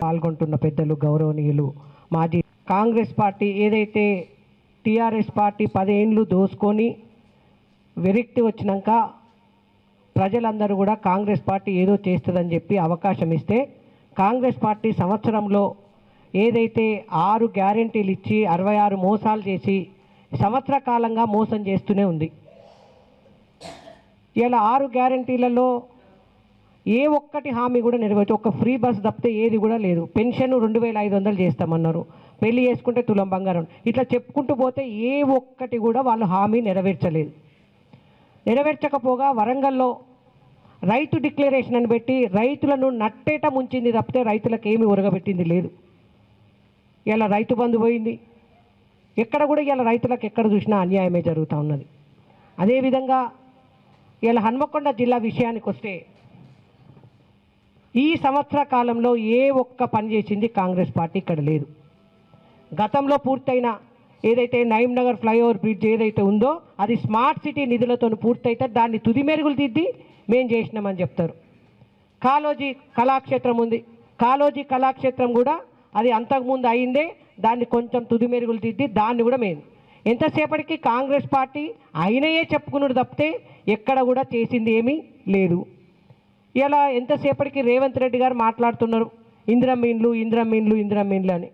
పాల్గొంటున్న పెద్దలు గౌరవనీయులు మాజీ కాంగ్రెస్ పార్టీ ఏదైతే టీఆర్ఎస్ పార్టీ పదేండ్లు దోసుకొని వెనక్కి వచ్చినాక ప్రజలందరూ కూడా కాంగ్రెస్ పార్టీ ఏదో చేస్తుందని చెప్పి అవకాశం ఇస్తే కాంగ్రెస్ పార్టీ సంవత్సరంలో ఏదైతే ఆరు గ్యారెంటీలు ఇచ్చి అరవై ఆరు మోసాలు చేసి సంవత్సర కాలంగా మోసం చేస్తూనే ఉంది. ఇలా ఆరు గ్యారెంటీలలో ఏ ఒక్కటి హామీ కూడా నెరవేర్చు ఒక ఫ్రీ బస్ తప్పితే ఏది కూడా లేదు. పెన్షన్ రెండు వేల ఐదు వందలు చేస్తామన్నారు. పెళ్ళి చేసుకుంటే తులం బంగారం. ఇట్లా చెప్పుకుంటూ పోతే ఏ ఒక్కటి కూడా వాళ్ళు హామీ నెరవేర్చలేదు. నెరవేర్చకపోగా వరంగల్లో రైతు డిక్లరేషన్ అని పెట్టి రైతులను నట్టేట ముంచింది తప్పితే రైతులకు ఏమి ఉరగబెట్టింది లేదు. ఇలా రైతు బంధు పోయింది. ఎక్కడ కూడా ఇలా రైతులకు ఎక్కడ చూసినా అన్యాయమే జరుగుతూ ఉన్నది. అదేవిధంగా ఇలా హన్మకొండ జిల్లా విషయానికి వస్తే ఈ సంవత్సర కాలంలో ఏ ఒక్క పని చేసింది కాంగ్రెస్ పార్టీ ఇక్కడ లేదు. గతంలో పూర్తయిన ఏదైతే నయీం నగర్ ఫ్లైఓవర్ బ్రిడ్జ్ ఏదైతే ఉందో అది స్మార్ట్ సిటీ నిధులతో పూర్తయితే దాన్ని తుది మెరుగులు దిద్ది మేం చేసినామని చెప్తారు. కాలోజీ కళాక్షేత్రం ఉంది. కాలోజీ కళాక్షేత్రం కూడా అది అంతకుముందు అయిందే దాన్ని కొంచెం తుది మెరుగులు దిద్ది దాన్ని కూడా మేము ఎంతసేపటికి కాంగ్రెస్ పార్టీ అయినయే చెప్పుకున్నాడు తప్పితే ఎక్కడ కూడా చేసింది ఏమీ లేదు. ఇలా ఎంతసేపటికి రేవంత్ రెడ్డి గారు మాట్లాడుతున్నారు ఇందిరమ్మ ఇండ్లు ఇందిరమ్మ అని.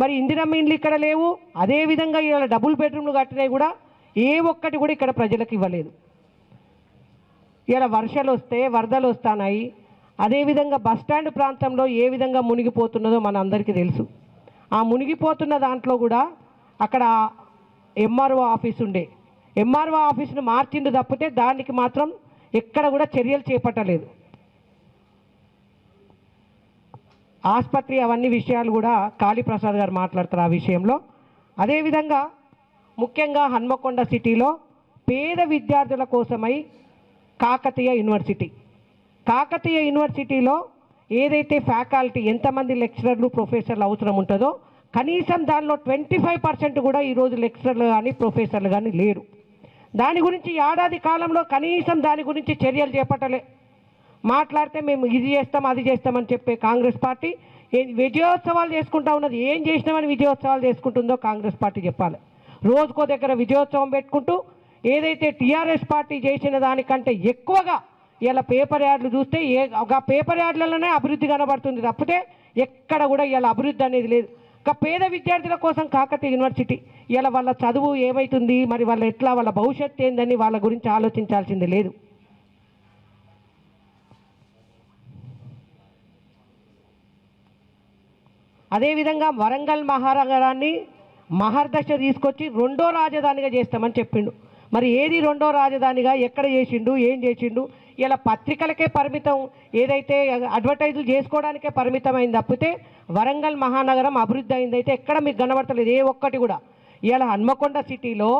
మరి ఇందిరమ్మ ఇక్కడ లేవు అదేవిధంగా ఇలా డబుల్ బెడ్రూమ్లు కట్టినవి కూడా ఏ ఒక్కటి కూడా ఇక్కడ ప్రజలకు ఇవ్వలేదు. ఇలా వర్షాలు వస్తే వరదలు వస్తున్నాయి అదేవిధంగా బస్టాండ్ ప్రాంతంలో ఏ విధంగా మునిగిపోతున్నదో మన అందరికీ తెలుసు. ఆ మునిగిపోతున్న దాంట్లో కూడా అక్కడ ఎంఆర్ఓ ఆఫీస్ ఉండే. ఎంఆర్ఓ ఆఫీస్ను మార్చిండు తప్పితే దానికి మాత్రం ఎక్కడ కూడా చర్యలు చేపట్టలేదు. ఆసుపత్రి అవన్నీ విషయాలు కూడా కాళీప్రసాద్ గారు మాట్లాడతారు ఆ విషయంలో. అదేవిధంగా ముఖ్యంగా హన్మకొండ సిటీలో పేద విద్యార్థుల కోసమై కాకతీయ యూనివర్సిటీ. కాకతీయ యూనివర్సిటీలో ఏదైతే ఫ్యాకల్టీ ఎంతమంది లెక్చరర్లు ప్రొఫెసర్లు అవసరం ఉంటుందో కనీసం దానిలో ట్వంటీ ఫైవ్ పర్సెంట్ కూడా ఈరోజు లెక్చరర్లు కానీ ప్రొఫెసర్లు కానీ లేరు. దాని గురించి ఏడాది కాలంలో కనీసం దాని గురించి చర్యలు చేపట్టలే. మాట్లాడితే మేము ఇది చేస్తాం అది చేస్తామని చెప్పే కాంగ్రెస్ పార్టీ ఏ- విజయోత్సవాలు చేసుకుంటా ఉన్నది. ఏం చేసినామని విజయోత్సవాలు చేసుకుంటుందో కాంగ్రెస్ పార్టీ చెప్పాలి. రోజుకో దగ్గర విజయోత్సవం పెట్టుకుంటూ ఏదైతే టీఆర్ఎస్ పార్టీ చేసిన దానికంటే ఎక్కువగా ఇలా పేపర్ యాడ్లు చూస్తే ఏ ఒక పేపర్ యాడ్లలోనే అభివృద్ధి కనబడుతుంది తప్పితే ఎక్కడ కూడా ఇలా అభివృద్ధి అనేది లేదు. ఒక పేద విద్యార్థుల కోసం కాకతీయ యూనివర్సిటీ ఇలా వాళ్ళ చదువు ఏమవుతుంది మరి వాళ్ళ ఎట్లా వాళ్ళ భవిష్యత్తు ఏందని వాళ్ళ గురించి ఆలోచించాల్సింది లేదు. అదేవిధంగా వరంగల్ మహానగరాన్ని మహర్దశ తీసుకొచ్చి రెండో రాజధానిగా చేస్తామని చెప్పిండు. మరి ఏది రెండో రాజధానిగా ఎక్కడ చేసిండు ఏం చేసిండు ఇలా పత్రికలకే పరిమితం ఏదైతే అడ్వర్టైజులు చేసుకోవడానికే పరిమితమైంది తప్పితే వరంగల్ మహానగరం అభివృద్ధి అయిందైతే ఎక్కడ మీకు కనబడతలేదు ఏ ఒక్కటి కూడా. ఇలా హన్మకొండ సిటీలో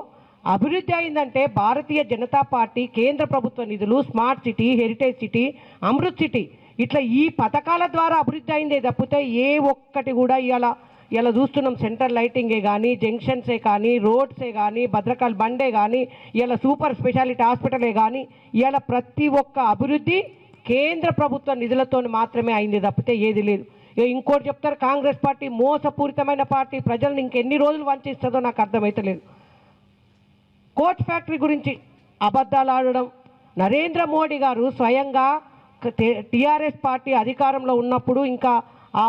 అభివృద్ధి అయిందంటే భారతీయ జనతా పార్టీ కేంద్ర ప్రభుత్వ నిధులు smart city heritage city Amrut city ఇట్లా ఈ పథకాల ద్వారా అభివృద్ధి అయిందే తప్పితే ఏ ఒక్కటి కూడా ఇలా ఇలా చూస్తున్నాం సెంటర్ లైటింగే కానీ జంక్షన్సే కానీ రోడ్సే కానీ భద్రకాళి బండే కానీ ఇలా సూపర్ స్పెషాలిటీ హాస్పిటలే కానీ ఇలా ప్రతి ఒక్క అభివృద్ధి కేంద్ర ప్రభుత్వ నిధులతో మాత్రమే అయింది తప్పితే ఏది లేదు. ఇంకోటి చెప్తారు కాంగ్రెస్ పార్టీ మోసపూరితమైన పార్టీ ప్రజలను ఇంకెన్ని రోజులు వంచిస్తుందో నాకు అర్థమైతలేదు కోచ్ ఫ్యాక్టరీ గురించి అబద్ధాలు ఆడడం నరేంద్ర మోడీ గారు స్వయంగా టీఆర్ఎస్ పార్టీ అధికారంలో ఉన్నప్పుడు ఇంకా ఆ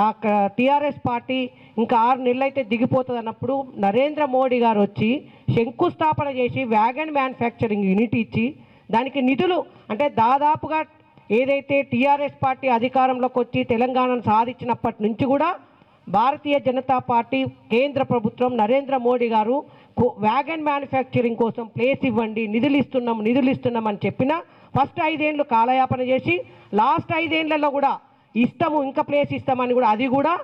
అక్కడ ఆ టీఆర్ఎస్ పార్టీ ఇంకా ఆరు నెలలైతే దిగిపోతుంది అన్నప్పుడు నరేంద్ర మోడీ గారు వచ్చి శంకుస్థాపన చేసి వ్యాగన్ మ్యానుఫ్యాక్చరింగ్ యూనిట్ ఇచ్చి దానికి నిధులు అంటే దాదాపుగా ఏదైతే టీఆర్ఎస్ పార్టీ అధికారంలోకి వచ్చి తెలంగాణను సాధించినప్పటి నుంచి కూడా భారతీయ జనతా పార్టీ కేంద్ర ప్రభుత్వం నరేంద్ర మోడీ గారు కో- వ్యాగన్ మ్యానుఫ్యాక్చరింగ్ కోసం ప్లేస్ ఇవ్వండి నిధులు ఇస్తున్నాం నిధులు ఇస్తున్నాం అని చెప్పిన ఫస్ట్ ఐదేండ్లు కాలయాపన చేసి లాస్ట్ ఐదేండ్లలో కూడా ఇస్తాము ఇంకా ప్లేస్ ఇస్తామని కూడా అది కూడా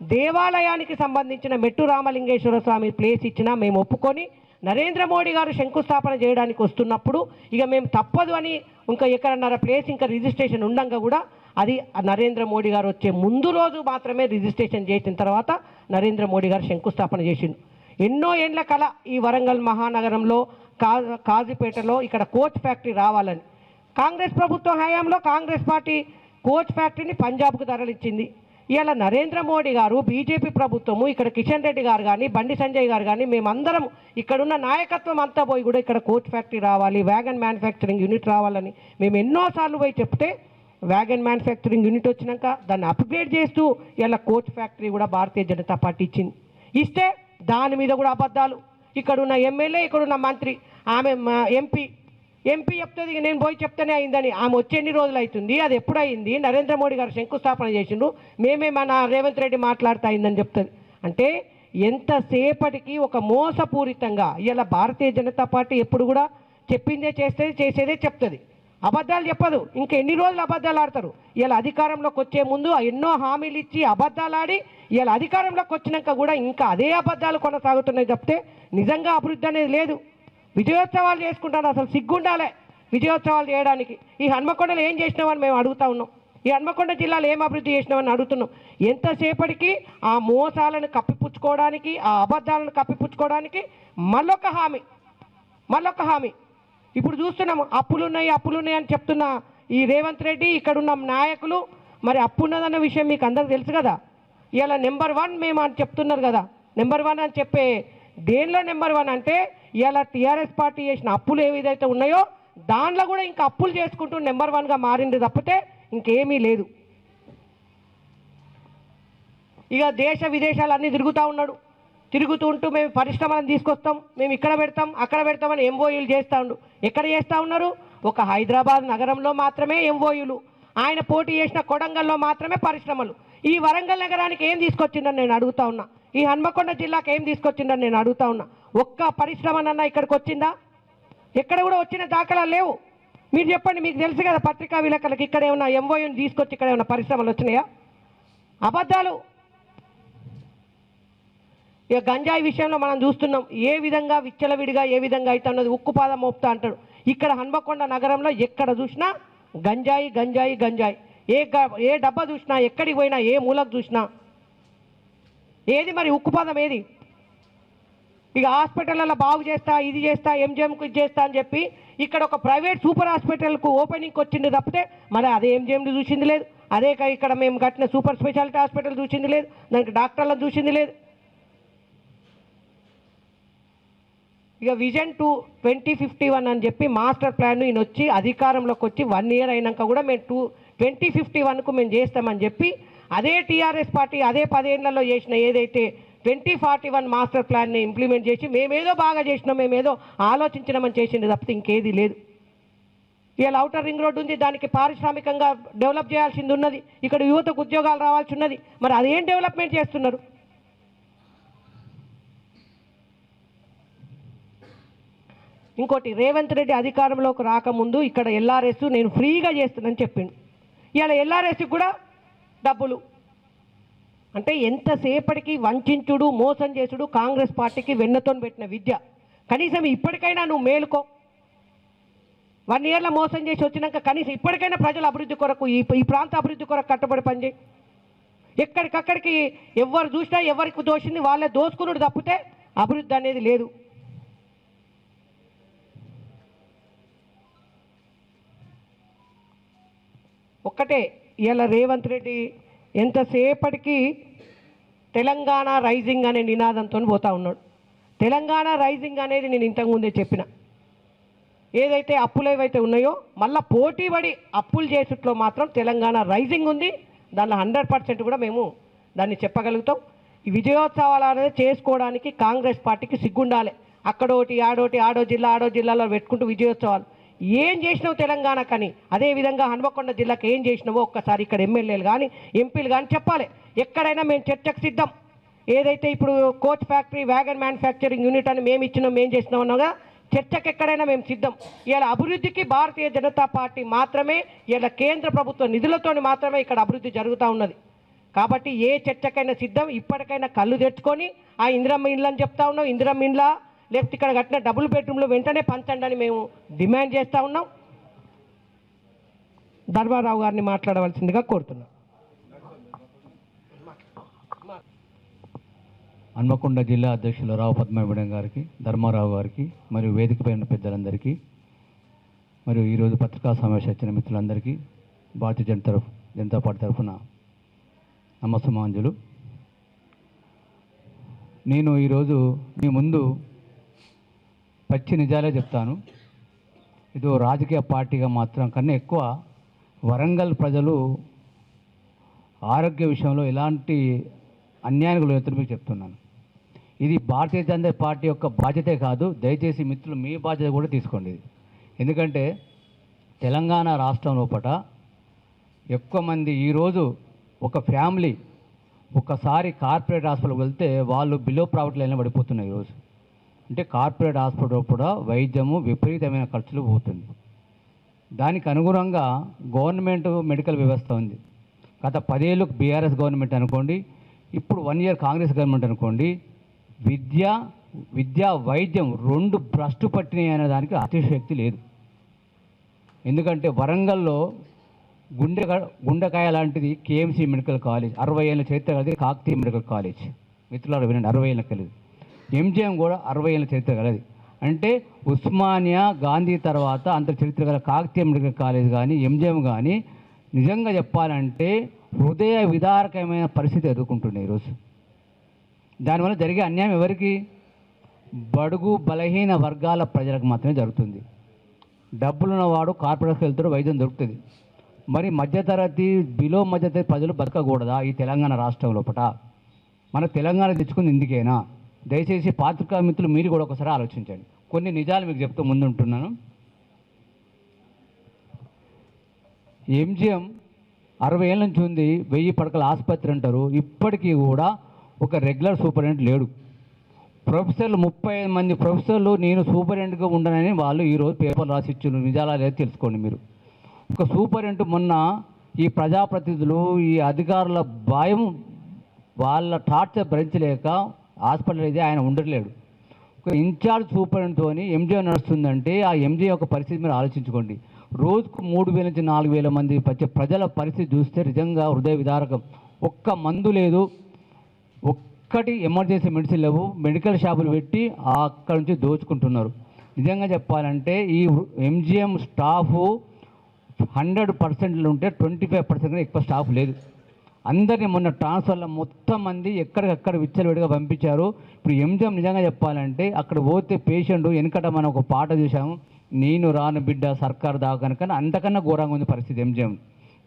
దేవాలయానికి సంబంధించిన మెట్టు రామలింగేశ్వర స్వామి ప్లేస్ ఇచ్చినా మేము ఒప్పుకొని నరేంద్ర మోడీ గారు శంకుస్థాపన చేయడానికి వస్తున్నప్పుడు ఇక మేము తప్పదు అని ఇంకా ఎక్కడన్నర ప్లేస్ ఇంకా రిజిస్ట్రేషన్ ఉండంగా కూడా అది నరేంద్ర మోడీ గారు వచ్చే ముందు రోజు మాత్రమే రిజిస్ట్రేషన్ చేసిన తర్వాత నరేంద్ర మోడీ గారు శంకుస్థాపన చేసిండు. ఎన్నో ఏండ్ల కళ ఈ వరంగల్ మహానగరంలో కాజీపేటలో ఇక్కడ కోచ్ ఫ్యాక్టరీ రావాలని. కాంగ్రెస్ ప్రభుత్వం హయాంలో కాంగ్రెస్ పార్టీ కోచ్ ఫ్యాక్టరీని పంజాబ్కు తరలిచ్చింది ఇవాళ నరేంద్ర మోడీ గారు బీజేపీ ప్రభుత్వము ఇక్కడ కిషన్ రెడ్డి గారు కానీ బండి సంజయ్ గారు కానీ మేమందరం ఇక్కడున్న నాయకత్వం అంతా పోయి కూడా ఇక్కడ కోచ్ ఫ్యాక్టరీ రావాలి వ్యాగన్ మ్యానుఫ్యాక్చరింగ్ యూనిట్ రావాలని మేము ఎన్నోసార్లు పోయి చెప్తే వ్యాగన్ మ్యానుఫ్యాక్చరింగ్ యూనిట్ వచ్చినాక దాన్ని అప్గ్రేడ్ చేస్తూ ఇలా కోచ్ ఫ్యాక్టరీ కూడా భారతీయ జనతా పార్టీ ఇచ్చింది. ఇస్తే దాని మీద కూడా అబద్ధాలు. ఇక్కడున్న ఎమ్మెల్యే ఇక్కడున్న మంత్రి ఆమె ఎంపీ ఎంపీ చెప్తుంది నేను పోయి చెప్తేనే అయిందని. ఆమె వచ్చి ఎన్ని రోజులు అవుతుంది? అది ఎప్పుడు అయింది నరేంద్ర మోడీ గారు శంకుస్థాపన చేసిండ్రు. మేమే మన రేవంత్ రెడ్డి మాట్లాడుతా అయిందని చెప్తుంది. అంటే ఎంతసేపటికి ఒక మోసపూరితంగా ఇలా భారతీయ జనతా పార్టీ ఎప్పుడు కూడా చెప్పిందే చేస్తే చేసేదే చెప్తుంది. అబద్ధాలు చెప్పదు. ఇంకా ఎన్ని రోజులు అబద్ధాలు ఆడతారు? ఇలా అధికారంలోకి వచ్చే ముందు ఎన్నో హామీలు ఇచ్చి అబద్ధాలు ఆడి ఇలా అధికారంలోకి వచ్చినాక కూడా ఇంకా అదే అబద్ధాలు కొనసాగుతున్నాయి చెప్తే నిజంగా అభివృద్ధి అనేది లేదు. విజయోత్సవాలు చేసుకుంటారు అసలు సిగ్గుండాలే విజయోత్సవాలు చేయడానికి. ఈ హన్మకొండలో ఏం చేసినామని మేము అడుగుతా ఉన్నాం. ఈ హన్మకొండ జిల్లాలో ఏం అభివృద్ధి చేసినామని అడుగుతున్నాం. ఎంతసేపటికి ఆ మోసాలను కప్పిపుచ్చుకోవడానికి ఆ అబద్ధాలను కప్పిపుచ్చుకోవడానికి మళ్ళొక హామీ మళ్ళొక హామీ. ఇప్పుడు చూస్తున్నాము అప్పులున్నాయి అప్పులున్నాయి అని చెప్తున్న ఈ రేవంత్ రెడ్డి ఇక్కడున్న నాయకులు మరి అప్పు ఉన్నదన్న విషయం మీకు అందరికి తెలుసు కదా? ఇలా నెంబర్ వన్ మేము అని చెప్తున్నారు కదా? నెంబర్ వన్ అని చెప్పే దేనిలో నెంబర్ వన్ అంటే ఇలా టీఆర్ఎస్ పార్టీ చేసిన అప్పులు ఏవిదైతే ఉన్నాయో దాంట్లో కూడా ఇంకా అప్పులు చేసుకుంటూ నెంబర్ వన్గా మారింది తప్పితే ఇంకేమీ లేదు. ఇక దేశ విదేశాలు అన్నీ తిరుగుతూ ఉన్నాడు. తిరుగుతూ ఉంటూ మేము పరిశ్రమలను తీసుకొస్తాం మేము ఇక్కడ పెడతాం అక్కడ పెడతామని ఎంఓయూలు చేస్తూ ఉండు. ఎక్కడ చేస్తూ ఉన్నారు? ఒక హైదరాబాద్ నగరంలో మాత్రమే ఎంఓయూలు. ఆయన పోటీ చేసిన కొడంగల్లో మాత్రమే పరిశ్రమలు. ఈ వరంగల్ నగరానికి ఏం తీసుకొచ్చిందని నేను అడుగుతా ఉన్నా. ఈ హన్మకొండ జిల్లాకి ఏం తీసుకొచ్చిందని నేను అడుగుతా ఉన్నా. ఒక్క పరిశ్రమనన్నా ఇక్కడికి వచ్చిందా? ఎక్కడ కూడా వచ్చిన దాఖలా లేవు. మీరు చెప్పండి మీకు తెలుసు కదా పత్రికా విలేకరులకు ఇక్కడ ఏమన్నా ఎంఓయూని తీసుకొచ్చి ఇక్కడ ఏమన్నా పరిశ్రమలు వచ్చినాయా? అబద్ధాలు. ఇక గంజాయి విషయంలో మనం చూస్తున్నాం ఏ విధంగా విచ్చలవిడిగా ఏ విధంగా అయితే ఉన్నది ఉక్కుపాదం మోపుతా అంటాడు. ఇక్కడ హన్మకొండ నగరంలో ఎక్కడ చూసినా గంజాయి గంజాయి గంజాయి. ఏ ఏ డబ్బా చూసినా ఎక్కడికి పోయినా ఏ మూలకు చూసినా. ఏది మరి ఉక్కుపాదం ఏది? ఇక హాస్పిటల్లో బాగు చేస్తా ఇది చేస్తా ఎంజిఎంకు ఇది చేస్తా అని చెప్పి ఇక్కడ ఒక ప్రైవేట్ సూపర్ హాస్పిటల్కు ఓపెనింగ్కి వచ్చింది తప్పితే మరి అదే ఎంజిఎంని చూసింది లేదు. అదే ఇక్కడ మేము కట్టిన సూపర్ స్పెషాలిటీ హాస్పిటల్ చూసింది లేదు. దానికి డాక్టర్లను చూసింది లేదు. ఇక vision two twenty fifty one అని చెప్పి మాస్టర్ ప్లాన్ ఈయన వచ్చి అధికారంలోకి వచ్చి వన్ ఇయర్ అయినాక కూడా మేము టూ ట్వంటీ ఫిఫ్టీ వన్కు మేము చేస్తామని చెప్పి అదే టీఆర్ఎస్ పార్టీ అదే పదేళ్ళలో చేసిన ఏదైతే ట్వంటీ ఫార్టీ వన్ మాస్టర్ ప్లాన్ని ఇంప్లిమెంట్ చేసి మేమేదో బాగా చేసినాం మేమేదో ఆలోచించినామని చేసింది తప్పితే ఇంకేది లేదు. ఇవాళ అవుటర్ రింగ్ రోడ్డు ఉంది దానికి పారిశ్రామికంగా డెవలప్ చేయాల్సింది ఉన్నది ఇక్కడ యువతకు ఉద్యోగాలు రావాల్సి ఉన్నది. మరి అదేం డెవలప్మెంట్ చేస్తున్నారు? ఇంకోటి రేవంత్ రెడ్డి అధికారంలోకి రాకముందు ఇక్కడ ఎల్ఆర్ఎస్ నేను ఫ్రీగా చేస్తున్నానని చెప్పిండు. ఇవాళ ఎల్ఆర్ఎస్కి కూడా డబ్బులు. అంటే ఎంతసేపటికి వంచుడు మోసం చేసుడు కాంగ్రెస్ పార్టీకి వెన్నతో పెట్టిన విద్య. కనీసం ఇప్పటికైనా నువ్వు మేలుకో. వన్ ఇయర్లో మోసం చేసి వచ్చినాక కనీసం ఇప్పటికైనా ప్రజల అభివృద్ధి కొరకు ఈ ఈ ప్రాంత అభివృద్ధి కొరకు కట్టుబడి పనిచేయి. ఎక్కడికక్కడికి ఎవరు చూసినా ఎవరికి దోషింది వాళ్ళే దోసుకునుడు తప్పితే అభివృద్ధి అనేది లేదు. ఒక్కటే ఇలా రేవంత్ రెడ్డి ఎంతసేపటికి తెలంగాణ రైజింగ్ అనే నినాదంతో పోతా ఉన్నాడు. తెలంగాణ రైజింగ్ అనేది నేను ఇంతకుముందే చెప్పిన. ఏదైతే అప్పులు ఏవైతే ఉన్నాయో మళ్ళీ పోటీ పడి అప్పులు చేసుట్లో మాత్రం తెలంగాణ రైజింగ్ ఉంది. దానిలో హండ్రెడ్ పర్సెంట్ కూడా మేము దాన్ని చెప్పగలుగుతాం. ఈ విజయోత్సవాలు అనేది చేసుకోవడానికి కాంగ్రెస్ పార్టీకి సిగ్గుండాలి. అక్కడోటి ఆడోటి ఆడో జిల్లా ఆడో జిల్లాలో పెట్టుకుంటూ విజయోత్సవాలు. ఏం చేసినావు తెలంగాణకని అదేవిధంగా హన్మకొండ జిల్లాకు ఏం చేసినావో ఒక్కసారి ఇక్కడ ఎమ్మెల్యేలు కానీ ఎంపీలు కానీ చెప్పాలి. ఎక్కడైనా మేము చర్చకు సిద్ధం. ఏదైతే ఇప్పుడు coach factory wagon manufacturing unit అని మేము ఇచ్చినాం మేము చేసినాం అన్నగా చర్చకు ఎక్కడైనా మేము సిద్ధం. ఇలా అభివృద్ధికి భారతీయ జనతా పార్టీ మాత్రమే ఇలా కేంద్ర ప్రభుత్వ నిధులతోని మాత్రమే ఇక్కడ అభివృద్ధి జరుగుతూ ఉన్నది. కాబట్టి ఏ చర్చకైనా సిద్ధం ఇప్పటికైనా కళ్ళు తెచ్చుకొని ఆ ఇందిరమ్మ ఇండ్లని చెప్తా ఉన్నాం ఇందిరమ్మ ఇండ్లా లేకపోతే ఇక్కడ కట్టిన డబుల్ బెడ్రూమ్లో వెంటనే పంచండి అని మేము డిమాండ్ చేస్తూ ఉన్నాం. ధర్మారావు గారిని మాట్లాడవలసిందిగా కోరుతున్నాం. హన్మకొండ జిల్లా అధ్యక్షులు రావు పద్మవిడం గారికి ధర్మారావు గారికి మరియు వేదికపై ఉన్న పెద్దలందరికీ మరియు ఈరోజు పత్రికా సమావేశం వచ్చిన మిత్రులందరికీ భారతీయ జనతా జనతా పార్టీ తరఫున నమస్సమాంజులు. నేను ఈరోజు మీ ముందు పచ్చి నిజాలే చెప్తాను. ఇది రాజకీయ పార్టీగా మాత్రం కన్నా ఎక్కువ వరంగల్ ప్రజలు ఆరోగ్య విషయంలో ఎలాంటి అన్యాయానికి లోతులు మీకు చెప్తున్నాను. ఇది భారతీయ జనతా పార్టీ యొక్క బాధ్యతే కాదు దయచేసి మిత్రులు మీ బాధ్యత కూడా తీసుకోండి. ఎందుకంటే తెలంగాణ రాష్ట్రం లోపల ఎక్కువ మంది ఈరోజు ఒక ఫ్యామిలీ ఒకసారి కార్పొరేట్ హాస్పిటల్కి వెళ్తే వాళ్ళు బిలో ప్రాఫిట్ లైన్లో పడిపోతున్నారు ఈరోజు అంటే కార్పొరేట్ హాస్పిటల్ కూడా వైద్యము విపరీతమైన ఖర్చులు పోతుంది. దానికి అనుగుణంగా గవర్నమెంట్ మెడికల్ వ్యవస్థ ఉంది. గత పదేళ్ళు బీఆర్ఎస్ గవర్నమెంట్ అనుకోండి ఇప్పుడు వన్ ఇయర్ కాంగ్రెస్ గవర్నమెంట్ అనుకోండి విద్య విద్యా వైద్యం రెండు భ్రష్టు పట్టినాయి అనే దానికి అతిశక్తి లేదు. ఎందుకంటే వరంగల్లో గుండె గుండెకాయ లాంటిది కేఎంసీ మెడికల్ కాలేజ్ అరవై ఏళ్ళ చరిత్ర కలిగి కాకతీయ మెడికల్ కాలేజ్. మిత్రులారు వినండి అరవై ఏళ్ళ కలిగి ఎంజిఎం కూడా అరవై ఏళ్ళ చరిత్ర కలది అంటే ఉస్మానియా గాంధీ తర్వాత అంత చరిత్ర గల కాకతీయ మెడికల్ కాలేజ్ కానీ ఎంజిఎం కానీ నిజంగా చెప్పాలంటే హృదయ విదారకమైన పరిస్థితి ఎదుర్కొంటుండే ఈరోజు దానివల్ల జరిగే అన్యాయం ఎవరికి? బడుగు బలహీన వర్గాల ప్రజలకు మాత్రమే జరుగుతుంది. డబ్బులున్నవాడు కార్పొరేట్కి వెళ్తాడు వైద్యం దొరుకుతుంది. మరి మధ్యతరగతి బిలో మధ్యతరగతి ప్రజలు బతకకూడదా ఈ తెలంగాణ రాష్ట్రం లోపల మన తెలంగాణ తెచ్చుకుంది ఇందుకేనా? దయచేసి పాత్రికా మిత్రులు మీరు కూడా ఒకసారి ఆలోచించండి. కొన్ని నిజాలు మీకు చెప్తూ ముందుంటున్నాను. ఎంజిఎం అరవై ఏళ్ళ నుంచి ఉంది వెయ్యి పడకల ఆసుపత్రి అంటారు. ఇప్పటికీ కూడా ఒక రెగ్యులర్ సూపరింటెండెంట్ లేడు. ప్రొఫెసర్లు ముప్పై ఐదు మంది ప్రొఫెసర్లు నేను సూపరింటెండెంట్గా ఉండనని వాళ్ళు ఈరోజు పేపర్ రాసి ఇచ్చిన నిజాలా లేదా తెలుసుకోండి మీరు. ఒక సూపరింటెండెంట్ మొన్న ఈ ప్రజాప్రతినిధులు ఈ అధికారుల భయం వాళ్ళ టార్చర్ భరించలేక హాస్పిటల్ అయితే ఆయన ఉండట్లేడు. ఒక ఇన్ఛార్జ్ సూపరింటెండెంట్తోని ఎంజీఓ నడుస్తుందంటే ఆ ఎంజీఓ యొక్క పరిస్థితి మీరు ఆలోచించుకోండి. రోజుకు మూడు వేల నుంచి నాలుగు వేల మంది వచ్చే ప్రజల పరిస్థితి చూస్తే నిజంగా హృదయ విదారకం. ఒక్క మందు లేదు. ఒక్కటి ఎమర్జెన్సీ మెడిసిన్ లేవు. మెడికల్ షాపులు పెట్టి అక్కడి నుంచి దోచుకుంటున్నారు. నిజంగా చెప్పాలంటే ఈ ఎంజిఎం స్టాఫ్ హండ్రెడ్ పర్సెంట్లు ఉంటే ట్వంటీ ఫైవ్ పర్సెంట్ ఎక్కువ స్టాఫ్ లేదు. అందరినీ మొన్న ట్రాన్స్ఫర్లో మొత్తం మంది ఎక్కడికక్కడ విచ్చలవిడిగా పంపించారు. ఇప్పుడు ఎంజిఎం నిజంగా చెప్పాలంటే అక్కడ పోతే పేషెంట్ వెనుకట మనం ఒక పాట చూసాము నేను రాను బిడ్డ సర్కార్ దాకా అంతకన్నా ఘోరంగా ఉంది పరిస్థితి ఎంజిఎం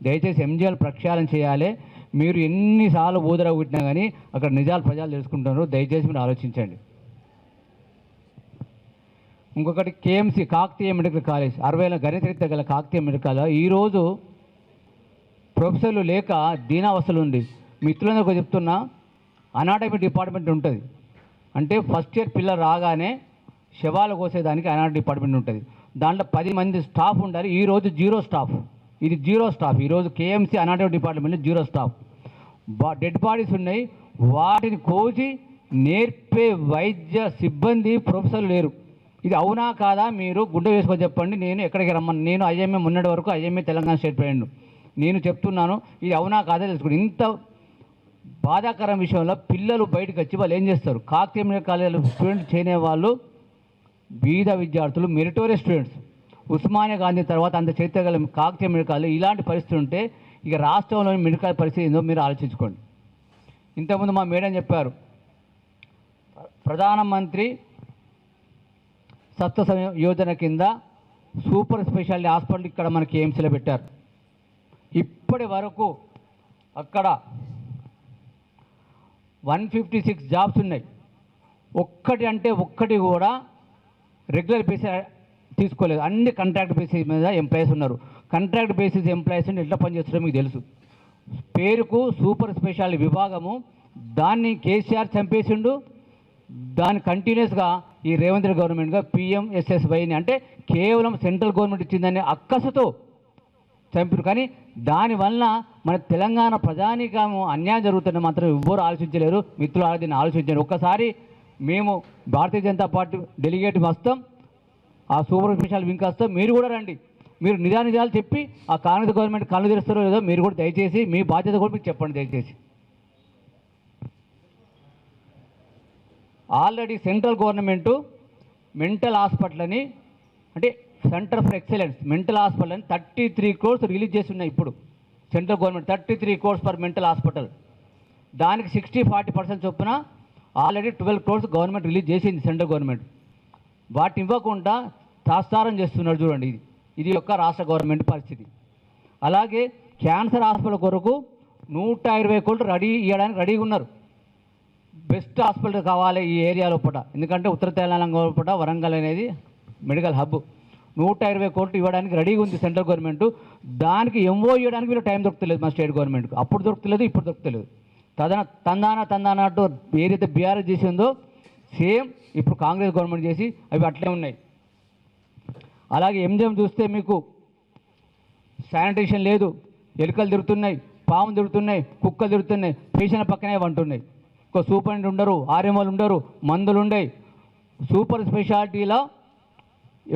దయచేసి ఎంజిఎల్ ప్రక్షాళన చేయాలి. మీరు ఎన్నిసార్లు ఊదర కొట్టినా కానీ అక్కడ నిజాలు ప్రజలు తెలుసుకుంటున్నారు. దయచేసి మీరు ఆలోచించండి. ఇంకొకటి కేఎంసి కాకతీయ మెడికల్ కాలేజ్. అరవైల గణిత గల కాకతీయ మెడికల్ ఈరోజు ప్రొఫెసర్లు లేక దీనావస్థలు ఉంది. మిత్రులందరికీ చెప్తున్నా అనాటమీ డిపార్ట్మెంట్ ఉంటుంది. అంటే ఫస్ట్ ఇయర్ పిల్లలు రాగానే శవాలు కోసేదానికి అనాటమీ డిపార్ట్మెంట్ ఉంటుంది. దాంట్లో పది మంది స్టాఫ్ ఉండాలి. ఈరోజు జీరో స్టాఫ్. ఇది జీరో స్టాఫ్. ఈరోజు కేఎంసీ అనాటమీ డిపార్ట్మెంట్లో జీరో స్టాఫ్. బా డెడ్ బాడీస్ ఉన్నాయి. వాటిని కోచి నేర్పే వైద్య సిబ్బంది ప్రొఫెసర్లు లేరు. ఇది అవునా కాదా? మీరు గుండె వేసుకొని చెప్పండి. నేను ఎక్కడికి రమ్మని? నేను ఐఎంఏ మొన్నటి వరకు ఐఎంఏ తెలంగాణ స్టేట్ ప్రెసిడెంట్ నేను చెప్తున్నాను ఇది అవునా కాదా తెలుసుకోండి. ఇంత బాధాకరం విషయంలో పిల్లలు బయటకు వచ్చి వాళ్ళు ఏం చేస్తారు? కాకతీయ మెడికల్ కాలేజీలో స్టూడెంట్ చేయనే వాళ్ళు బీద విద్యార్థులు మెరిటోరియస్ స్టూడెంట్స్. ఉస్మానియా గాంధీ తర్వాత అంత చరిత్ర గల కాకతీయ మెడికల్ ఇలాంటి పరిస్థితి ఉంటే ఇక రాష్ట్రంలోని మెడికల్ పరిస్థితి ఏందో మీరు ఆలోచించుకోండి. ఇంతకుముందు మా మేడం చెప్పారు ప్రధానమంత్రి సత్వ సమయం యోజన కింద సూపర్ స్పెషాలిటీ హాస్పిటల్ ఇక్కడ మనకి ఎయిమ్స్లో పెట్టారు. ఇప్పటి వరకు అక్కడ వన్ ఫిఫ్టీ సిక్స్ జాబ్స్ ఉన్నాయి. ఒక్కటి అంటే ఒక్కటి కూడా రెగ్యులర్ బేసిస్ తీసుకోలేదు. అన్ని కాంట్రాక్ట్ బేసిస్ మీద ఎంప్లాయీస్ ఉన్నారు. కాంట్రాక్ట్ బేసిస్ ఎంప్లాయీస్ ఎట్లా పనిచేస్తారో మీకు తెలుసు. పేరుకు సూపర్ స్పెషాలిటీ విభాగము దాన్ని కేసీఆర్ చంపేసిండు. దాని కంటిన్యూస్గా ఈ రేవంత్ రెడ్డి గవర్నమెంట్గా పిఎంఎస్ఎస్వైని అంటే కేవలం సెంట్రల్ గవర్నమెంట్ ఇచ్చిందనే అక్కసుతో చంపారు. కానీ దానివల్ల మన తెలంగాణ ప్రజానికము అన్యాయం జరుగుతుందని మాత్రం ఎవ్వరు ఆలోచించలేరు. మిత్రులు దీన్ని ఆలోచించారు ఒక్కసారి మేము భారతీయ జనతా పార్టీ డెలిగేట్ వస్తాం. ఆ సూపర్ స్పెషల్ వింగ్ వస్తాం. మీరు కూడా రండి. మీరు నిజానిజాలు చెప్పి ఆ కాంగ్రెస్ గవర్నమెంట్ కళ్ళు తెరుస్తారో లేదో మీరు కూడా దయచేసి మీ బాధ్యత కూడా మీకు చెప్పండి దయచేసి. Already central government mental hospital అని అంటే centre for excellence mental hospital అని థర్టీ త్రీ కోర్స్ రిలీజ్ చేసి ఉన్నాయి ఇప్పుడు. Central government thirty three crores for mental hospital దానికి సిక్స్టీ ఫార్టీ పర్సెంట్ చొప్పున already twelve crores government release చేసింది సెంట్రల్ గవర్నమెంట్ వాటిని ఇవ్వకుండా తాస్తారం చేస్తున్నారు చూడండి ఇది. ఇది యొక్క రాష్ట్ర గవర్నమెంట్ పరిస్థితి. అలాగే క్యాన్సర్ హాస్పిటల్ కొరకు నూట ఇరవై కోట్లు రెడీ ఇవ్వడానికి రెడీగా ఉన్నారు. బెస్ట్ హాస్పిటల్ కావాలి ఈ ఏరియా లోపల. ఎందుకంటే ఉత్తర తెలంగాణ లోపల వరంగల్ అనేది మెడికల్ హబ్. నూట ఇరవై కోట్లు ఇవ్వడానికి రెడీగా ఉంది సెంట్రల్ గవర్నమెంట్. దానికి ఎంఓ ఇవ్వడానికి వీళ్ళు టైం దొరుకుతలేదు మా స్టేట్ గవర్నమెంట్కి. అప్పుడు దొరుకుతలేదు ఇప్పుడు దొరుకుతలేదు. తదన తందాన తందానా అంటూ ఏదైతే బీఆర్ఎస్ చేసిందో సేమ్ ఇప్పుడు కాంగ్రెస్ గవర్నమెంట్ చేసి అవి అట్లే ఉన్నాయి. అలాగే ఎంజిఎం చూస్తే మీకు శానిటేషన్ లేదు ఎలుకలు తిరుగుతున్నాయి పాము తిరుగుతున్నాయి కుక్కలు తిరుగుతున్నాయి పేషెంట్ పక్కనే వంటున్నాయి ఒక సూపరింటెండెంట్ ఉండరు ఆర్ఎంఓలు ఉండరు మందులు ఉండయి. సూపర్ స్పెషాలిటీలో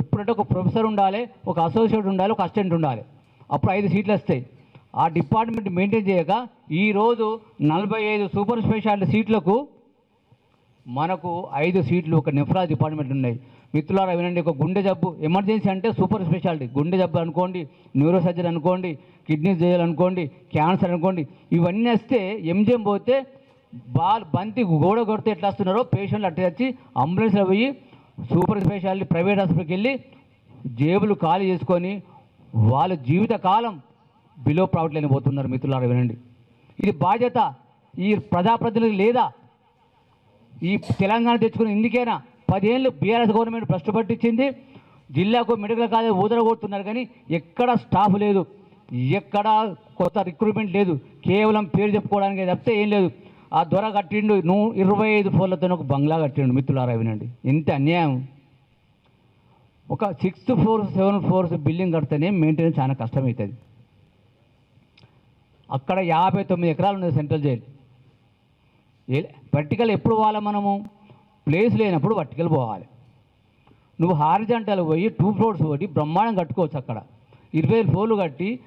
ఎప్పుడంటే ఒక ప్రొఫెసర్ ఉండాలి ఒక అసోసియేట్ ఉండాలి ఒక అసిస్టెంట్ ఉండాలి. అప్పుడు ఐదు సీట్లు వస్తాయి. ఆ డిపార్ట్మెంట్ మెయింటైన్ చేయక ఈరోజు నలభై ఐదు సూపర్ స్పెషాలిటీ సీట్లకు మనకు ఐదు సీట్లు ఒక నెఫ్రాజ్ డిపార్ట్మెంట్ ఉన్నాయి. మిత్రులారా వినండి ఒక గుండె జబ్బు. ఎమర్జెన్సీ అంటే సూపర్ స్పెషాలిటీ గుండె జబ్బు అనుకోండి న్యూరో సర్జరీ అనుకోండి కిడ్నీ చేయాలనుకోండి క్యాన్సర్ అనుకోండి ఇవన్నీ వస్తే ఎంజిఎం పోతే బాల్ బంతి గోడ కొడితే ఎట్లా వస్తున్నారో పేషెంట్లు అట్టే వచ్చి అంబులెన్స్లో పోయి సూపర్ స్పెషాలిటీ ప్రైవేట్ హాస్పిటల్కి వెళ్ళి జేబులు ఖాళీ చేసుకొని వాళ్ళ జీవిత కాలం బిలో ప్రాఫిట్ పోతున్నారు మిత్రులారా వినండి. ఇది బాధ్యత ఈ ప్రజాప్రతినిధులు లేదా ఈ తెలంగాణ తెచ్చుకుని ఇందుకేనా? పదేళ్ళు బీఆర్ఎస్ గవర్నమెంట్ భ్రష్టు పట్టించింది. జిల్లాకు మెడికల్ కాలేజ్ ఊదరగొడుతున్నారు కానీ ఎక్కడ స్టాఫ్ లేదు. ఎక్కడ కొత్త రిక్రూట్మెంట్ లేదు. కేవలం పేరు చెప్పుకోవడానికి తప్పితే ఏం లేదు. ఆ దొర కట్టిండు నూ ఇరవై ఐదు ఫోర్లతో ఒక బంగ్లా కట్టిండు మిత్రులారా వినండి. ఎంత అన్యాయం. ఒక sixth four seven floors building కడితేనే మెయింటెనెన్స్ చాలా కష్టమవుతుంది అక్కడ యాభై తొమ్మిది ఎకరాలు ఉన్నది సెంట్రల్ జైలు. పర్టికల్ ఎప్పుడు పోవాలి మనము? ప్లేస్ లేనప్పుడు వర్టికల్ పోవాలి. నువ్వు హారిజంటల్ పోయి టూ ఫ్లోర్స్ పోయి బ్రహ్మాండం కట్టుకోవచ్చు అక్కడ. ఇరవై ఐదు ఫోర్లు కట్టి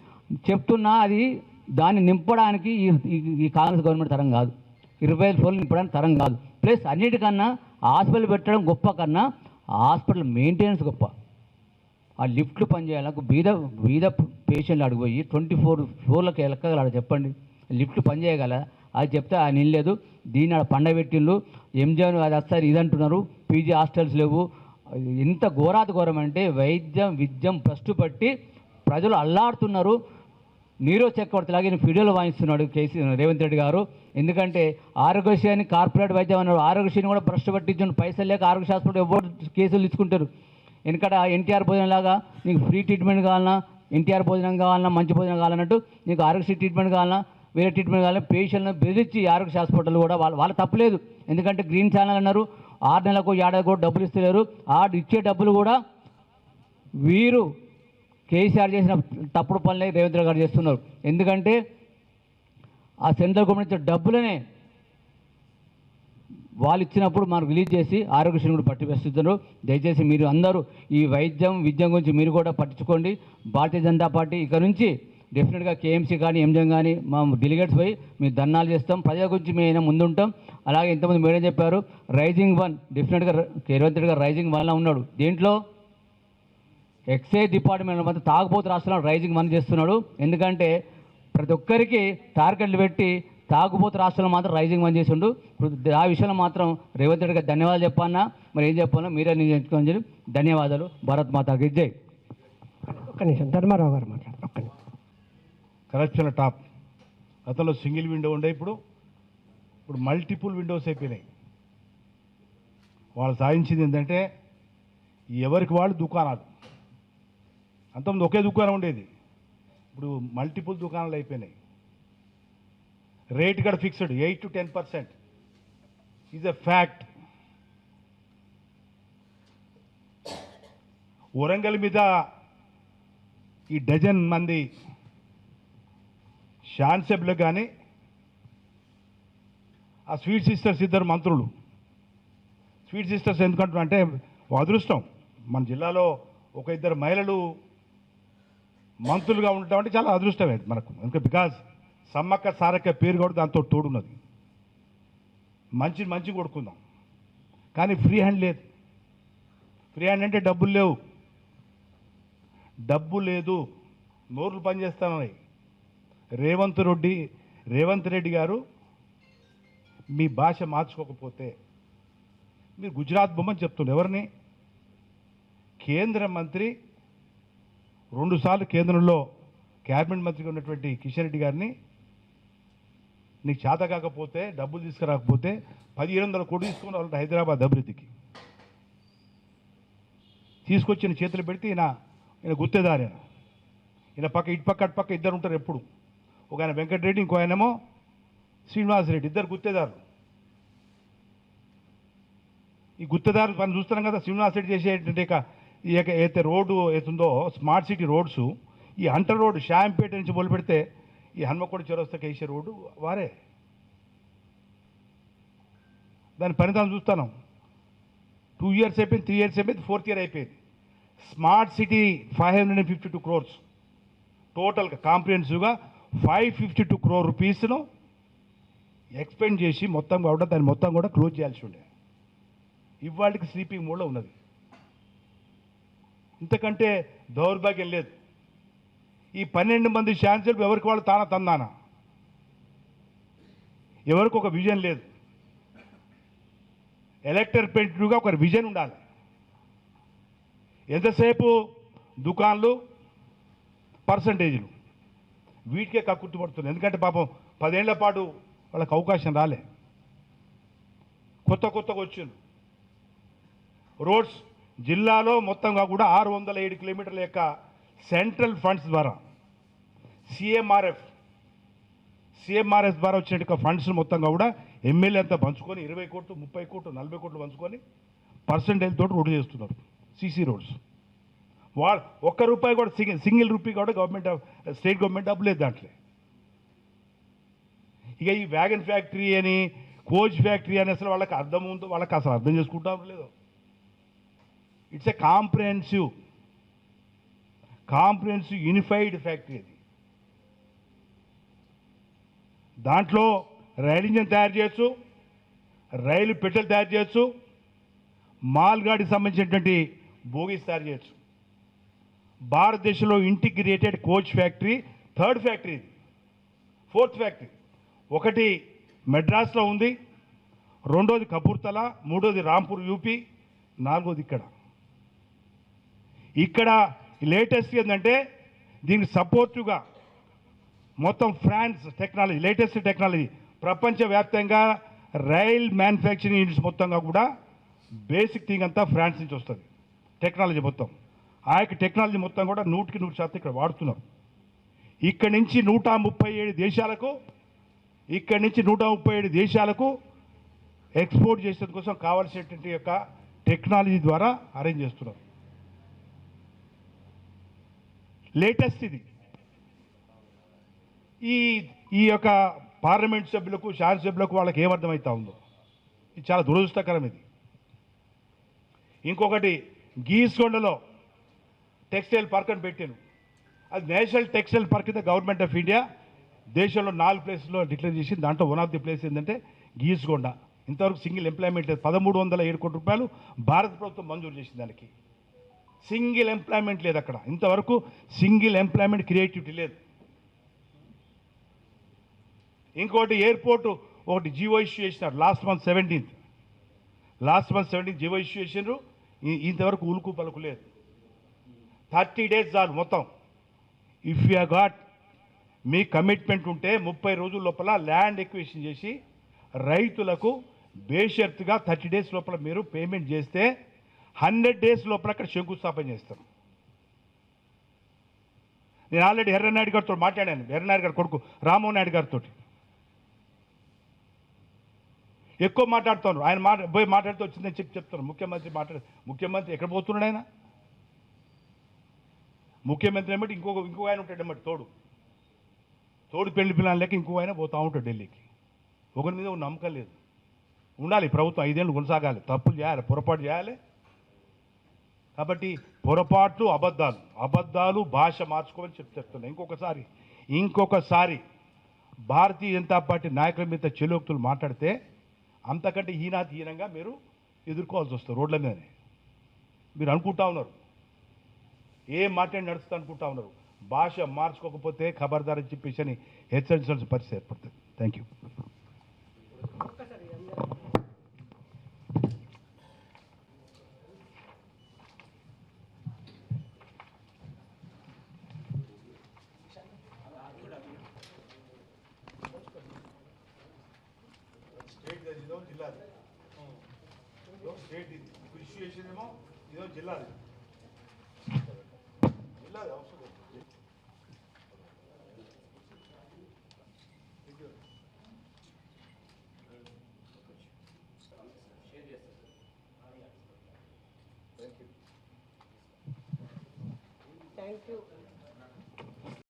చెప్తున్నా అది దాన్ని నింపడానికి ఈ ఈ- ఈ కాంగ్రెస్ గవర్నమెంట్ తరం కాదు. ఇరవై ఐదు ఫ్లోర్లు నింపడానికి తరం కాదు. ప్లస్ అన్నిటికన్నా హాస్పిటల్ పెట్టడం గొప్ప కన్నా హాస్పిటల్ మెయింటెనెన్స్ గొప్ప. ఆ లిఫ్ట్లు పనిచేయాలకు బీద బీద పేషెంట్లు అడిగిపోయి ట్వంటీ ఫోర్ ఫ్లోర్లకు ఎక్కగలడు చెప్పండి. లిఫ్ట్లు పనిచేయగల? అది చెప్తే ఆయన నిలేదు దీన్ని ఆడ పండ పెట్టిండ్రు ఎంజాన్ అది వస్తారు ఇది అంటున్నారు పీజీ హాస్టల్స్ లేవు. ఎంత ఘోరాతి ఘోరం అంటే వైద్యం విద్యం భ్రష్టు పట్టి ప్రజలు అల్లాడుతున్నారు. నీరో చక్రవర్తి లాగా ఈయన వీడియోలు వాయిస్తున్నాడు కేసీ రేవంత్ రెడ్డి గారు. ఎందుకంటే ఆరోగ్యశ్రీని కార్పొరేట్ వైద్యం అన్నారు. ఆరోగ్యశ్రీని కూడా భ్రష్టు పట్టించండి. పైసలు లేక ఆరోగ్య హాస్పిటల్ ఎవరు కేసులు తీసుకుంటారు? ఎందుకంటే ఎన్టీఆర్ భోజనం లాగా నీకు ఫ్రీ ట్రీట్మెంట్ కావాలన్నా ఎన్టీఆర్ భోజనం కావాలన్నా మంచి భోజనం కావాలన్నట్టు నీకు ఆరోగ్యశ్రీ ట్రీట్మెంట్ కావాలన్నా వేరే ట్రీట్మెంట్ కావాలన్నా పేషెంట్లను బెదిరించి ఆరోగ్య హాస్పిటల్ కూడా వాళ్ళ వాళ్ళ తప్పలేదు ఎందుకంటే గ్రీన్ ఛానల్ అన్నారు. ఆరు నెలలకు ఏడాది కూడా డబ్బులు ఇస్తలేరు. ఆ ఇచ్చే డబ్బులు కూడా వీరు కేసీఆర్ చేసిన తప్పుడు పనులే రేవంత్ గారు చేస్తున్నారు. ఎందుకంటే ఆ సెంట్రల్ గవర్నమెంట్ డబ్బులనే వాళ్ళు ఇచ్చినప్పుడు మనకు రిలీజ్ చేసి ఆరోగ్యశ్రీని కూడా పట్టివేస్తున్నారు దయచేసి మీరు అందరూ ఈ వైద్యం విద్యం గురించి మీరు కూడా పట్టించుకోండి. భారతీయ జనతా పార్టీ ఇక నుంచి డెఫినెట్గా కేఎంసీ కానీ ఎంజిఎం కానీ మా డెలిగేట్స్ పోయి మేము ధర్నాలు చేస్తాం. ప్రజల గురించి మేము ముందుంటాం. అలాగే ఇంతమంది మేడం చెప్పారు రైజింగ్ వన్ డెఫినెట్గా రేవంత్ రెడ్డి గారు రైజింగ్ వన్లో ఉన్నాడు. దీంట్లో? ఎక్సైజ్ డిపార్ట్మెంట్ మాత్రం తాగుబోతు రాష్ట్రంలో రైజింగ్ మనీ చేస్తున్నాడు. ఎందుకంటే ప్రతి ఒక్కరికి టార్గెట్లు పెట్టి తాగుబోతు రాష్ట్రంలో మాత్రం రైజింగ్ మనీ చేసిండు. ఆ విషయంలో మాత్రం రేవంత్ రెడ్డి గారికి ధన్యవాదాలు చెప్పన్నా. మరి ఏం చెప్పాలో మీరే నిర్ణయించుకోని చెప్పి ధన్యవాదాలు. భారత్ మాతాకి జై. ఒక్క నిమిషం. ధర్మారావు గారు మాట్లాడారు. ఒక్క కరప్షన్ టాప్. గతంలో సింగిల్ విండో ఉండే ఇప్పుడు. ఇప్పుడు మల్టిపుల్ విండోస్ అయిపోయినాయి. వాళ్ళు సాధించింది ఏంటంటే ఎవరికి వాళ్ళు దుకాణాలు. అంతకుముందు ఒకే దుకాణం ఉండేది. ఇప్పుడు మల్టిపుల్ దుకాణాలు అయిపోయినాయి. రేట్ కూడా fixed eight to ten percent is a fact Warangal మీద ఈ డజన్ మంది షాన్సెబ్లకు కానీ ఆ స్వీట్ సిస్టర్స్ ఇద్దరు మంత్రులు. స్వీట్ సిస్టర్స్ ఎందుకంటున్నా అంటే అదృష్టం మన జిల్లాలో ఒక ఇద్దరు మహిళలు మంత్రులుగా ఉండటం అంటే చాలా అదృష్టమే మనకు. ఎందుకంటే బికాజ్ సమ్మక్క సారక్క పేరు కూడా దాంతో తోడున్నది. మంచి మంచి కొడుకుందాం. కానీ ఫ్రీ హ్యాండ్ లేదు. ఫ్రీ హ్యాండ్ అంటే డబ్బులు లేవు. డబ్బు లేదు. నోర్లు పనిచేస్తానని రేవంత్ రెడ్డి రేవంత్ రెడ్డి గారు మీ భాష మార్చుకోకపోతే మీరు గుజరాత్ బొమ్మని చెప్తుండే ఎవరిని? కేంద్ర మంత్రి రెండుసార్లు కేంద్రంలో క్యాబినెట్ మంత్రిగా ఉన్నటువంటి కిషన్ రెడ్డి గారిని నీకు చేత కాకపోతే డబ్బులు తీసుకురాకపోతే పదిహేను వందల కోట్లు తీసుకుని వాళ్ళు హైదరాబాద్ అభివృద్ధికి. తీసుకొచ్చిన చేతులు పెడితే ఈయన ఈయన గుత్తేదారు. ఆయన. ఈయన పక్క ఇటు పక్క అటు పక్క ఇద్దరు ఉంటారు ఎప్పుడు. ఒక ఆయన వెంకటరెడ్డి ఇంకో ఆయనేమో శ్రీనివాసరెడ్డి ఇద్దరు గుత్తేదారు ఈ గుత్తేదారు పని చూస్తున్నాం కదా శ్రీనివాసరెడ్డి చేసేటువంటి ఇక ఈ యొక్క ఏదైతే రోడ్డు ఏతుందో స్మార్ట్ సిటీ రోడ్స్ ఈ హంటర్ రోడ్డు షాంపేట నుంచి మొదలు పెడితే ఈ హన్మకొండ చౌరస్తాకి వేసే రోడ్డు వారే. దాని ఫలితాలు చూస్తాను. టూ ఇయర్స్ అయిపోయింది త్రీ ఇయర్స్ అయిపోయింది ఫోర్త్ ఇయర్ అయిపోయింది. Smart city five hundred and fifty two crores. టోటల్గా కాంప్రిహెన్సివ్గా ఫైవ్ ఫిఫ్టీ టూ క్రోర్ రూపీస్ను ఎక్స్పెండ్ చేసి మొత్తం కూడా దాన్ని మొత్తం కూడా క్లోజ్ చేయాల్సి ఉండే. ఇవాళకి స్లీపింగ్ మోడ్లో ఉన్నది. ఇంతకంటే దౌర్భాగ్యం లేదు. ఈ పన్నెండు మంది ఛాన్సలర్లు ఎవరికి వాళ్ళు తాన తందానా? ఎవరికి ఒక విజన్ లేదు. ఎలక్టర్ పెయింట్గా ఒక విజన్ ఉండాలి. ఎంతసేపు? దుకాన్లు పర్సంటేజ్లు. వీటికే కక్కుర్తిపడుతుంది ఎందుకంటే పాపం పదేళ్ళ పాటు వాళ్ళకి అవకాశం రాలే. కొత్త కొత్తగా వచ్చింది రోడ్స్ జిల్లాలో మొత్తంగా కూడా ఆరు వందల ఏడు కిలోమీటర్ల యొక్క సెంట్రల్ ఫండ్స్ ద్వారా సిఎంఆర్ఎఫ్ సిఎంఆర్ఎఫ్ ద్వారా వచ్చిన ఫండ్స్ మొత్తంగా కూడా ఎమ్మెల్యే అంతా పంచుకొని ఇరవై కోట్లు ముప్పై కోట్లు నలభై కోట్లు పంచుకొని పర్సంటేజ్ తోటి రోడ్డు చేస్తున్నారు సీసీ రోడ్స్ వా ఒక్క రూపాయి కూడా సింగిల్ సింగిల్ రూపీ కూడా గవర్నమెంట్ స్టేట్ గవర్నమెంట్ డబ్బు లేదు దాంట్లో. ఇక ఈ వ్యాగన్ ఫ్యాక్టరీ అని కోచ్ ఫ్యాక్టరీ అని అసలు వాళ్ళకి అర్థం ఉందో వాళ్ళకి అసలు అర్థం చేసుకుంటాం లేదు it's a comprehensive comprehensive unified factory అది. దాంట్లో రైలు ఇంజన్ తయారు చేయొచ్చు రైలు పెట్టెలు తయారు చేయొచ్చు మాల్గాడికి సంబంధించినటువంటి బోగీస్ తయారు చేయొచ్చు. భారతదేశంలో integrated coach factory third factory ఇది. Fourth factory. ఒకటి మెడ్రాస్లో ఉంది రెండోది కపూర్తల మూడోది రాంపూర్ యూపీ నాలుగోది ఇక్కడ. ఇక్కడ లేటెస్ట్ ఏంటంటే దీనికి సపోర్టివ్గా మొత్తం ఫ్రాన్స్ టెక్నాలజీ లేటెస్ట్ టెక్నాలజీ ప్రపంచవ్యాప్తంగా రైల్ మ్యానుఫ్యాక్చరింగ్ యూనిట్స్ మొత్తంగా కూడా బేసిక్ థింగ్ అంతా ఫ్రాన్స్ నుంచి వస్తుంది. టెక్నాలజీ మొత్తం. ఆ యొక్క టెక్నాలజీ మొత్తం కూడా నూటికి నూరు శాతం ఇక్కడ వాడుతున్నారు. ఇక్కడి నుంచి నూట ముప్పై ఏడు దేశాలకు ఇక్కడి నుంచి నూట ముప్పై ఏడు దేశాలకు ఎక్స్పోర్ట్ చేసేందుకోసం కావాల్సినటువంటి యొక్క టెక్నాలజీ ద్వారా అరేంజ్ చేస్తున్నారు. లేటెస్ట్ ఇది. ఈ ఈ యొక్క పార్లమెంట్ సభ్యులకు శాసనసభ్యులకు వాళ్ళకి ఏమర్థమవుతా ఉందో? ఇది చాలా దురదృష్టకరం ఇది. ఇంకొకటి గీస్కొండలో టెక్స్టైల్ పార్క్ అని పెట్టాను అది నేషనల్ టెక్స్టైల్ పార్క్ అయితే గవర్నమెంట్ ఆఫ్ ఇండియా. దేశంలో నాలుగు ప్లేస్లో డిక్లేర్ చేసింది. దాంట్లో వన్ ఆఫ్ ది ప్లేస్ ఏంటంటే గీస్కొండ. ఇంతవరకు సింగిల్ ఎంప్లాయ్మెంట్ లేదు. పదమూడు వందల ఏడు కోట్ల రూపాయలు భారత ప్రభుత్వం మంజూరు చేసింది దానికి. సింగిల్ ఎంప్లాయ్మెంట్ లేదు అక్కడ. ఇంతవరకు సింగిల్ ఎంప్లాయ్మెంట్ క్రియేటివిటీ లేదు. ఇంకోటి ఎయిర్పోర్టు ఒకటి జీవో ఇష్యూ చేసినారు last month seventeenth. Last month seventeenth GO issue చేసినారు ఇంతవరకు ఉలుకు పలుకు లేదు. థర్టీ డేస్ చాలు మొత్తం. ఇఫ్ యూ గాట్ మీ కమిట్మెంట్ ఉంటే ముప్పై రోజుల లోపల ల్యాండ్ ఎక్వేషన్ చేసి రైతులకు బేషర్త్గా థర్టీ డేస్ లోపల మీరు పేమెంట్ చేస్తే హండ్రెడ్ డేస్ లోపల అక్కడ శంకుస్థాపన చేస్తారు నేను ఆల్రెడీ ఎర్రనాయుడు గారితో మాట్లాడాను. ఎర్రనాయుడు గారి కొడుకు రామ్మోహన్ నాయుడు గారితో ఎక్కువ మాట్లాడుతాను. ఆయన మాట పోయి మాట్లాడితే వచ్చిందని చెప్పి చెప్తాను. ముఖ్యమంత్రి మాట్లాడు ముఖ్యమంత్రి ఎక్కడ పోతున్నాడు ఆయన? ముఖ్యమంత్రి ఏమిటి? ఇంకొక ఇంకో ఆయన ఉంటాడు ఏమిటి తోడు. తోడు పెళ్ళి పిల్లలు లేక ఇంకో ఆయన పోతూ ఉంటాడు ఢిల్లీకి. ఒకరి మీద నమ్మకం లేదు. ఉండాలి ప్రభుత్వం ఐదేళ్ళు కొనసాగాలి. తప్పులు చేయాలి పొరపాటు చేయాలి. కాబట్టి పొరపాట్లు అబద్ధాలు. అబద్ధాలు భాష మార్చుకోమని చెప్ చెప్తున్నాను ఇంకొకసారి ఇంకొకసారి భారతీయ జనతా పార్టీ నాయకుల మీద చెలోక్తులు మాట్లాడితే అంతకంటే హీనాతి హీనంగా మీరు ఎదుర్కోవాల్సి వస్తుంది రోడ్ల మీదనే. మీరు అనుకుంటా ఉన్నారు. ఏం మాట్లాడి నడుస్తా అనుకుంటా ఉన్నారు. భాష మార్చుకోకపోతే ఖబర్దారని చెప్పేసి అని హెచ్చరించాల్సిన పరిస్థితి ఏర్పడుతుంది. Thank you